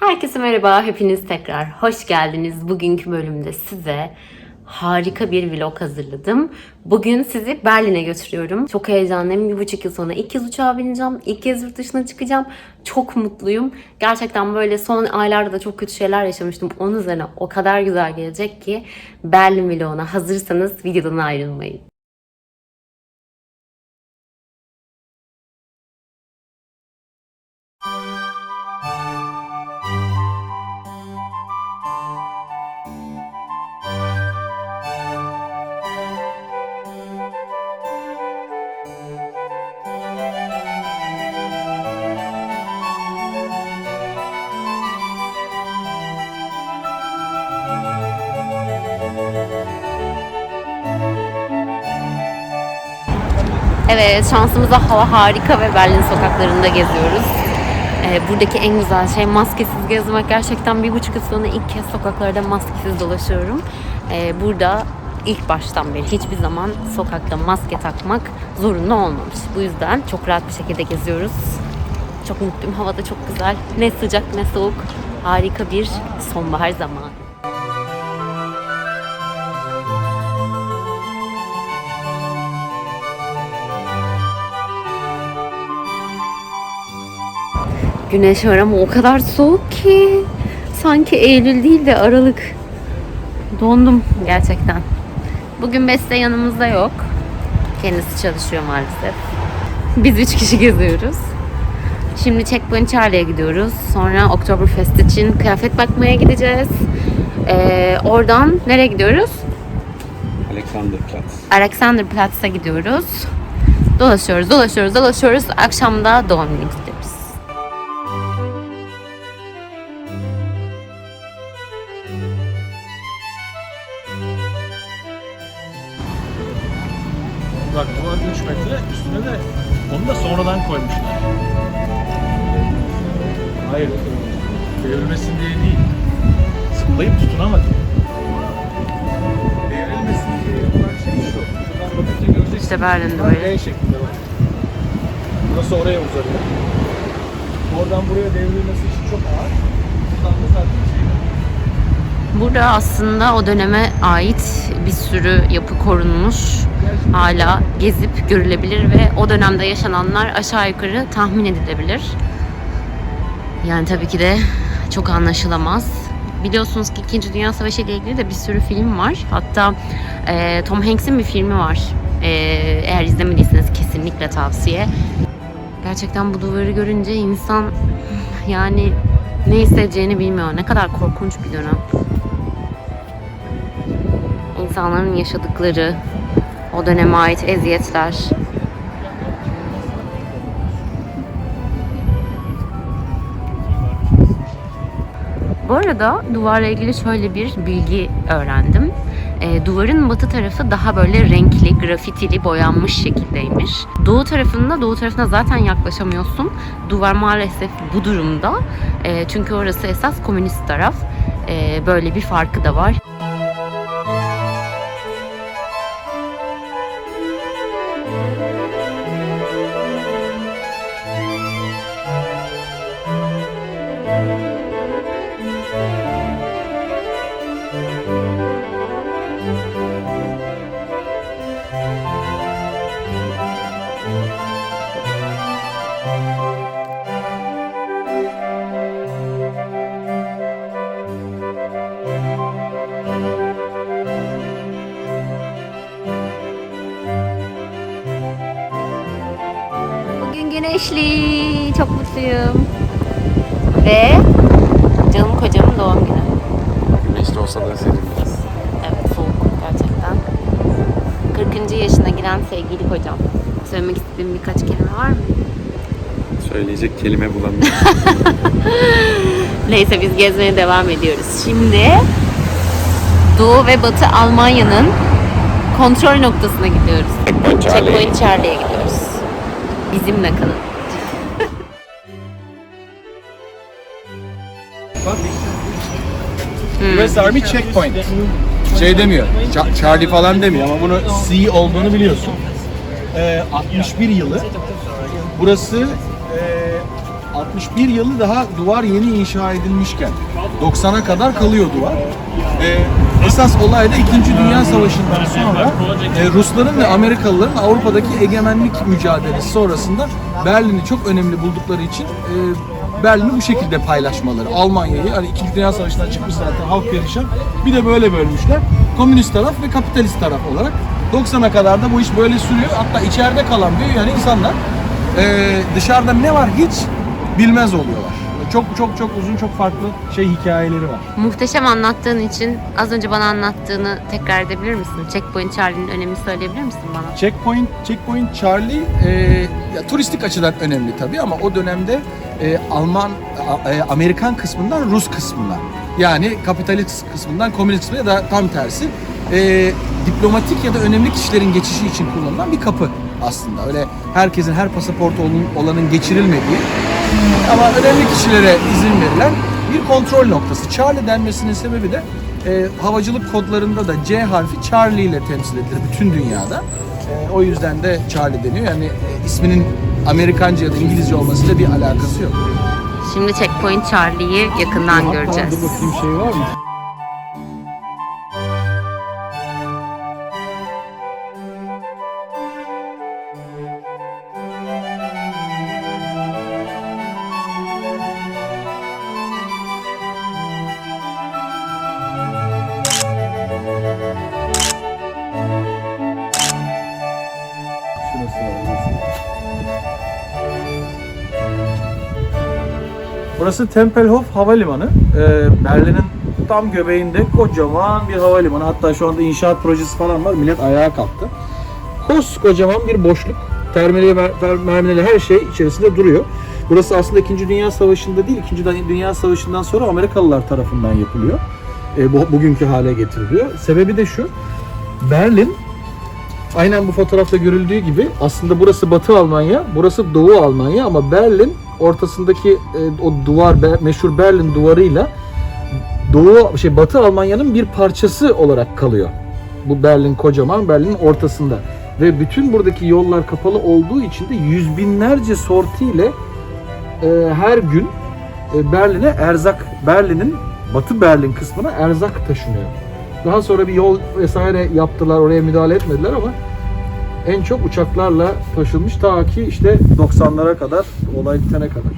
Herkese merhaba, hepiniz tekrar hoş geldiniz. Bugünkü bölümde size harika bir vlog hazırladım. Bugün sizi Berlin'e götürüyorum. Çok heyecanlıyım. Bir buçuk yıl sonra ilk kez uçağa bineceğim. İlk kez yurt dışına çıkacağım. Çok mutluyum. Gerçekten böyle son aylarda da çok kötü şeyler yaşamıştım. Onun üzerine o kadar güzel gelecek ki Berlin vloguna hazırsanız videodan ayrılmayın. Evet, şansımıza hava harika ve Berlin sokaklarında geziyoruz. Ee, buradaki en güzel şey maskesiz gezmek. Gerçekten bir buçuk yıl sonra ilk kez sokaklarda maskesiz dolaşıyorum. Ee, burada ilk baştan beri hiçbir zaman sokakta maske takmak zorunda olmamış. Bu yüzden çok rahat bir şekilde geziyoruz. Çok mutluyum. Hava da çok güzel. Ne sıcak ne soğuk. Harika bir sonbahar zamanı. Güneş var ama o kadar soğuk ki. Sanki Eylül değil de Aralık. Dondum gerçekten. Bugün Beste yanımızda yok. Kendisi çalışıyor maalesef. Biz üç kişi geziyoruz. Şimdi Checkpoint Charlie'ye gidiyoruz. Sonra Oktoberfest için kıyafet bakmaya gideceğiz. Ee, oradan nereye gidiyoruz? Alexanderplatz. Alexanderplatz'a gidiyoruz. Dolaşıyoruz, dolaşıyoruz, dolaşıyoruz. Akşam da doğum günü Tutunamadım. Devrilmesin diye yapılan şey şu. Şuradan bakınca göreceksin. İşte Berlin'de böyle. L şeklinde bak. Burası oraya uzanıyor. Oradan buraya devrilmesi için çok ağır. Buradan da zaten şey. Burada aslında o döneme ait bir sürü yapı korunmuş. Hala gezip görülebilir ve o dönemde yaşananlar aşağı yukarı tahmin edilebilir. Yani tabii ki de çok anlaşılamaz. Biliyorsunuz ki 2. Dünya Savaşı ile ilgili de bir sürü film var. Hatta e, Tom Hanks'in bir filmi var. E, eğer izlemediyseniz kesinlikle tavsiye. Gerçekten bu duvarı görünce insan yani ne hissedeceğini bilmiyor. Ne kadar korkunç bir dönem. İnsanların yaşadıkları, o döneme ait eziyetler. Arada duvarla ilgili şöyle bir bilgi öğrendim. Ee, duvarın batı tarafı daha böyle renkli, grafitili, boyanmış şekildeymiş. Doğu tarafında, doğu tarafına zaten yaklaşamıyorsun. Duvar maalesef bu durumda. Ee, çünkü orası esas komünist taraf. Ee, böyle bir farkı da var. Güneşli. Çok mutluyum. Ve canım kocamın doğum günü. Güneşli olsa da serinleriz. Evet soğuk gerçekten. 40. yaşına giren sevgili kocam. Söylemek istediğim birkaç kelime var mı? Söyleyecek kelime bulamıyorum. Neyse biz gezmeye devam ediyoruz. Şimdi Doğu ve Batı Almanya'nın kontrol noktasına gidiyoruz. Checkpoint Charlie'ye gidiyoruz. Bizimle kalın. US Army Checkpoint. Şey demiyor, Cha- Charlie falan demiyor ama bunu C olduğunu biliyorsun. Ee, 61 yılı. Burası e, 61 yılı daha duvar yeni inşa edilmişken 90'a kadar kalıyor duvar. Ee, esas olay da 2. Dünya Savaşı'ndan sonra e, Rusların ve Amerikalıların Avrupa'daki egemenlik mücadelesi sonrasında Berlin'i çok önemli buldukları için e, Berlin'i bu şekilde paylaşmaları. Almanya'yı hani 2. Dünya Savaşı'ndan çıkmış zaten halk perişan. Bir de böyle bölmüşler. Komünist taraf ve kapitalist taraf olarak 90'a kadar da bu iş böyle sürüyor. Hatta içeride kalan büyük yani insanlar e, dışarıda ne var hiç bilmez oluyorlar. Çok çok çok uzun çok farklı şey hikayeleri var. Muhteşem anlattığın için az önce bana anlattığını tekrar edebilir misin? Checkpoint Charlie'nin önemini söyleyebilir misin bana? Checkpoint, Checkpoint Charlie e, ya, turistik açıdan önemli tabii ama o dönemde e, Alman, e, Amerikan kısmından Rus kısmına yani kapitalist kısmından komünist kısmına ya da tam tersi e, diplomatik ya da önemli kişilerin geçişi için kullanılan bir kapı aslında. Öyle herkesin her pasaportu olan- olanın geçirilmediği ama önemli kişilere izin verilen bir kontrol noktası. Charlie denmesinin sebebi de e, havacılık kodlarında da C harfi Charlie ile temsil edilir bütün dünyada. E, o yüzden de Charlie deniyor. Yani e, isminin Amerikanca ya da İngilizce olmasıyla bir alakası yok. Şimdi Checkpoint Charlie'yi yakından göreceğiz. Dur bakayım şey var mı? Burası Tempelhof Havalimanı. Ee, Berlin'in tam göbeğinde kocaman bir havalimanı. Hatta şu anda inşaat projesi falan var. Millet ayağa kalktı. Koskocaman bir boşluk. Terminali, mer- ter- merminali her şey içerisinde duruyor. Burası aslında 2. Dünya Savaşı'nda değil, 2. Dünya Savaşı'ndan sonra Amerikalılar tarafından yapılıyor. Ee, bu, bugünkü hale getiriliyor. Sebebi de şu. Berlin Aynen bu fotoğrafta görüldüğü gibi aslında burası Batı Almanya, burası Doğu Almanya ama Berlin ortasındaki e, o duvar Be- meşhur Berlin duvarıyla Doğu şey Batı Almanya'nın bir parçası olarak kalıyor. Bu Berlin kocaman Berlin'in ortasında ve bütün buradaki yollar kapalı olduğu için de yüz binlerce sortiyle e, her gün e, Berlin'e erzak Berlin'in Batı Berlin kısmına erzak taşınıyor. Daha sonra bir yol vesaire yaptılar, oraya müdahale etmediler ama en çok uçaklarla taşınmış ta ki işte 90'lara kadar, olay bitene kadar.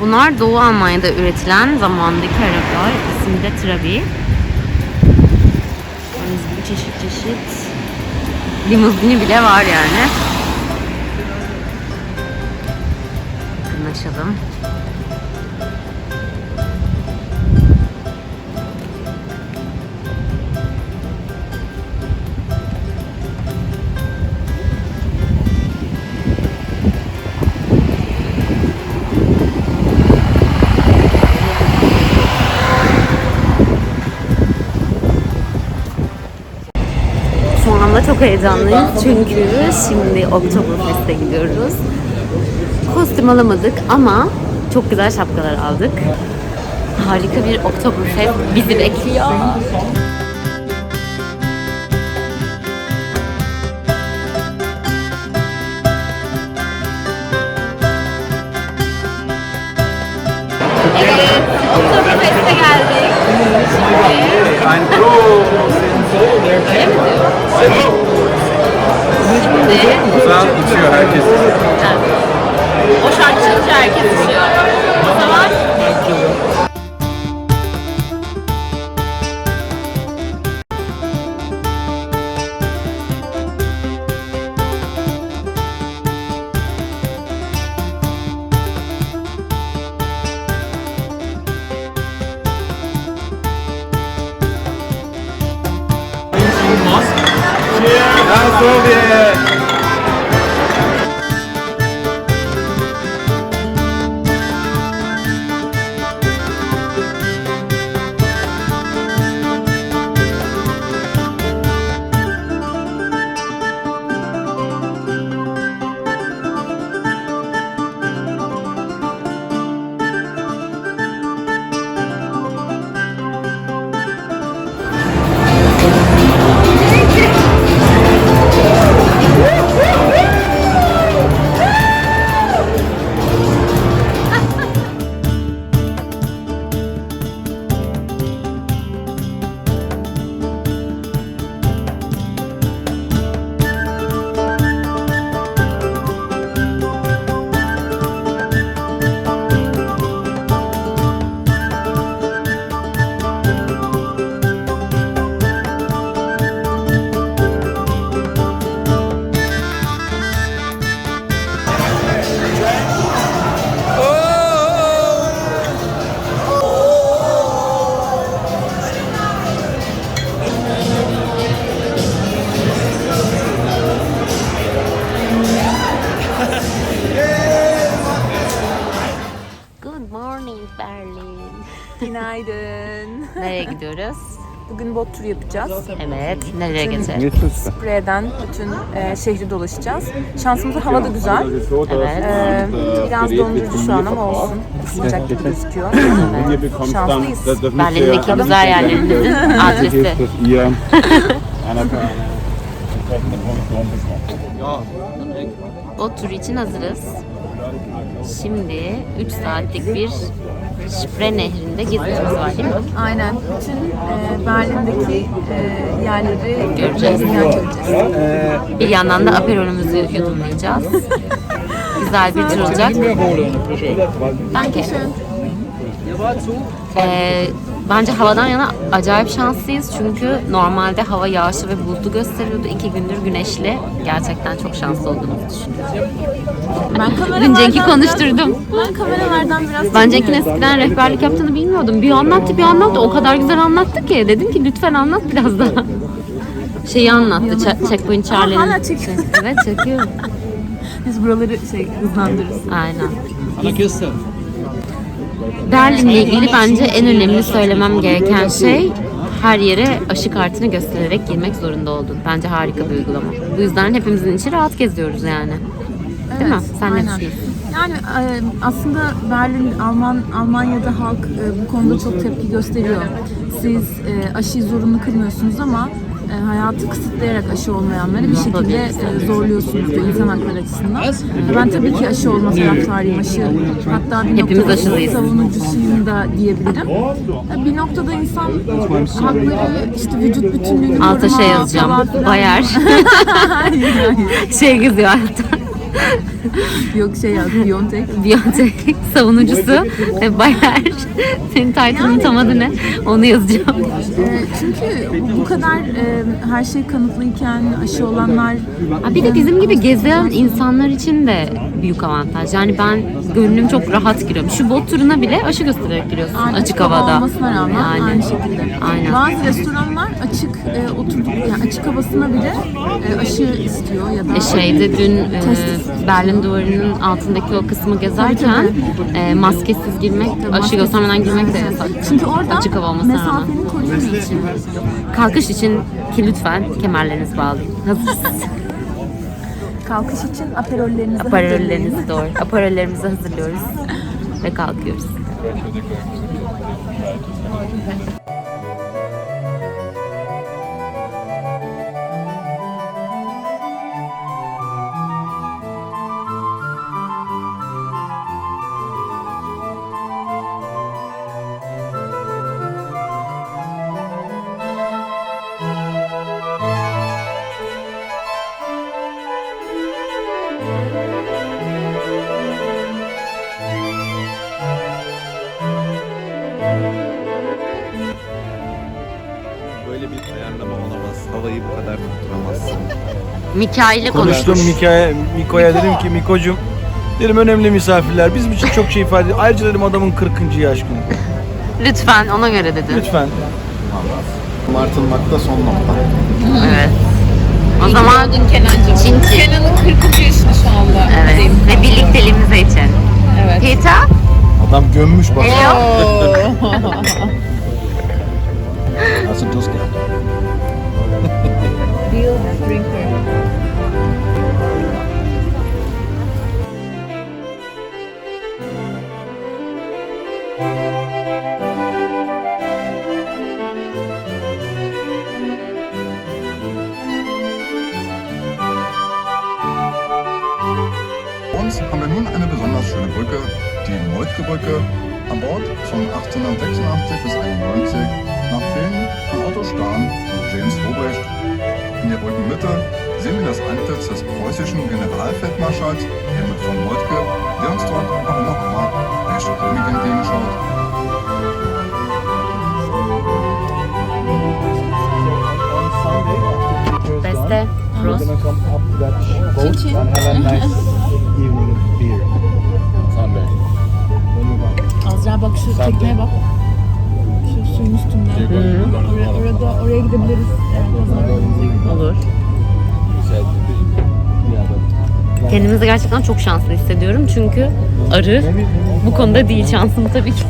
Bunlar Doğu Almanya'da üretilen zamandaki arabalar. İsmi de Trabi. Gördüğünüz gibi çeşit çeşit limuzini bile var yani. Yakınlaşalım. Çok heyecanlıyız çünkü şimdi Oktoberfest'e gidiyoruz. Kostüm alamadık ama çok güzel şapkalar aldık. Harika bir Oktoberfest bizi bekliyor. Evet, Oktoberfest'e geldik. Şimdi Güzel uçuyor herkes. o şarkı çalınca herkes uçuyor. O zaman Bugün bot turu yapacağız. Evet. Nereye geçelim? Spree'den bütün e, şehri dolaşacağız. Şansımıza hava da güzel. Evet. E, biraz dondurucu şu an ama olsun. Sıcak gibi gözüküyor. Şanslıyız. Berlin'deki güzel yerlerimizin adresi. Bot turu için hazırız. Şimdi 3 saatlik bir Spree Nehri'nde gezimiz var değil mi? Aynen. Bütün e, Berlin'deki e, yerleri Göreceğiz. göreceğiz. Bir yandan da aperolümüzü yudumlayacağız. Güzel bir tur olacak. Danke schön. Ee, bence havadan yana acayip şanslıyız çünkü normalde hava yağışlı ve bulutlu gösteriyordu. İki gündür güneşli. Gerçekten çok şanslı olduğumuzu düşünüyorum. Ben Dün kameralardan Cenk'i konuşturdum. Ben kameralardan biraz Ben Cenk'in eskiden rehberlik yaptığını bilmiyordum. Bir anlattı bir anlattı. O kadar güzel anlattı ki. Dedim ki lütfen anlat biraz daha. Şeyi anlattı. Ch- Checkpoint Charlie'nin. hala çekiyor. Evet çekiyor. Biz buraları şey hızlandırırız. Aynen. Berlin'le ilgili bence en önemli söylemem gereken şey her yere aşı kartını göstererek girmek zorunda oldun. Bence harika bir uygulama. Bu yüzden hepimizin içi rahat geziyoruz yani. Değil mi? Sen ne aynen. düşünüyorsun? Yani e, aslında Berlin, Alman, Almanya'da halk e, bu konuda çok tepki gösteriyor. Siz e, aşıyı zorunlu kılmıyorsunuz ama e, hayatı kısıtlayarak aşı olmayanları bir şekilde e, zorluyorsunuz diyor insan hakları açısından. E, Ben tabii ki aşı olma taraftarıyım. Aşı hatta bir Hepimiz noktada aşılıyız. savunucusuyum da diyebilirim. E, Bir noktada insan hakları, işte vücut bütünlüğünü Alta şey yazacağım. Bayar. hayır, hayır. şey yazıyor altta. Yok şey yaz, Biontech. Beyonce savunucusu ve Bayer. Senin title'ın tam adı ne? Onu yazacağım. Ee, çünkü bu kadar e, her şey kanıtlıyken aşı olanlar Ha, bir de bizim gibi gezen insanlar için de büyük avantaj. Yani ben gönlüm çok rahat giriyorum. Şu bot turuna bile aşı göstererek giriyorsun Aynı açık hava havada. olmasına rağmen Yani. aynı şekilde. Aynen. Bazı restoranlar açık e, oturduk yani açık havasına bile e, aşı istiyor ya da E, şeyde dün e, Berlin duvarının altındaki o kısmı gezerken e, maskesiz girmek, aşı göstermeden girmek de yasak. çünkü orada açık hava olmasına rağmen. mesafeni koruyamayacak. Kalkış için ki lütfen kemerlerinizi bağlayın. Hazırsınız. Kalkış için aperollerinizi hazırlayın. Aparellerinizi doğru. Aparellerimizi hazırlıyoruz ve kalkıyoruz. Mikail'le Konuştum konuşmuş. Miko'ya, Miko'ya dedim ki Miko'cum dedim önemli misafirler bizim için çok şey ifade ediyor. Ayrıca dedim adamın 40. yaş günü. Lütfen ona göre dedi. Lütfen. Martılmakta son nokta. Evet. O zaman Kenancığım. Kenan'ın 40. yaşını şu anda. Evet. Ve birlikteliğimiz için. Evet. Peter, Adam gömmüş bak. hello. Nasıl tuz geldi? Real drinker. Wir nun eine besonders schöne Brücke, die Moltke-Brücke, an Bord von 1886 bis 91 nach Plänen von Otto Stahn und James Robrecht. In der Brückenmitte sehen wir das Antlitz des preußischen Generalfeldmarschalls Helmut von Moltke, der uns dort, auch immer, recht grimmig entgegenschaut. Beste. Prost. Bak şu tekneye bak. Şu suyun üstünde. Oraya, orada, oraya gidebiliriz. Evet, Olur. Kendimizi gerçekten çok şanslı hissediyorum çünkü arı bu konuda değil şansım tabii ki.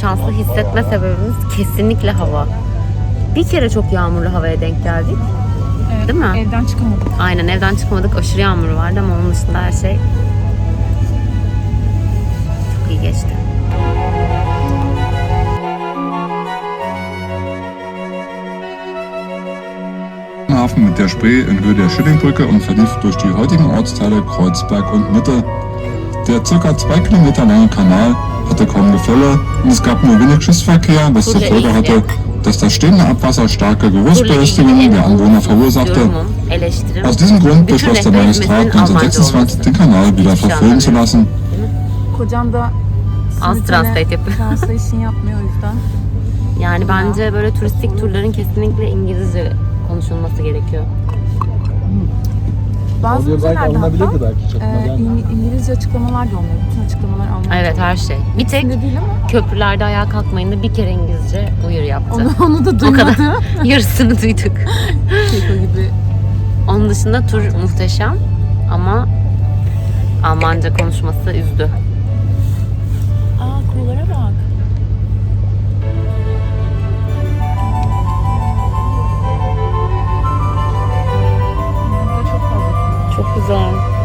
şanslı hissetme sebebimiz kesinlikle hava. Bir kere çok yağmurlu havaya denk geldik. Evet, Değil mi? Evden çıkamadık. Aynen evden çıkmadık. Aşırı yağmur vardı ama onun dışında her şey der Spree in Höhe der Schillingbrücke und verlief durch die heutigen Ortsteile Kreuzberg und Mitte. Der ca. zwei Kilometer lange Kanal hatte kaum Gefälle und es gab nur wenig Schiffsverkehr, was zur Folge hatte, dass das stehende Abwasser starke Geruchsbelästigungen der Anwohner verursachte. Aus diesem Grund beschloss der Magistrat Almanca 1926 olması. den Kanal wieder verfüllen zu lassen. Translate yapıyor. Yani bence böyle turistik turların kesinlikle İngilizce konuşulması gerekiyor. Bazı Audio belki müzelerde hatta alınabilirdi belki çok e. İng- İngilizce açıklamalar da olmuyor. Bütün açıklamalar Almanca. Evet her şey. Bir tek değil ama köprülerde ayağa kalkmayın da bir kere İngilizce uyarı yaptı. onu, onu da O kadar. duymadı. Yarısını duyduk. Keko gibi. Onun dışında tur muhteşem ama Almanca konuşması üzdü. Burada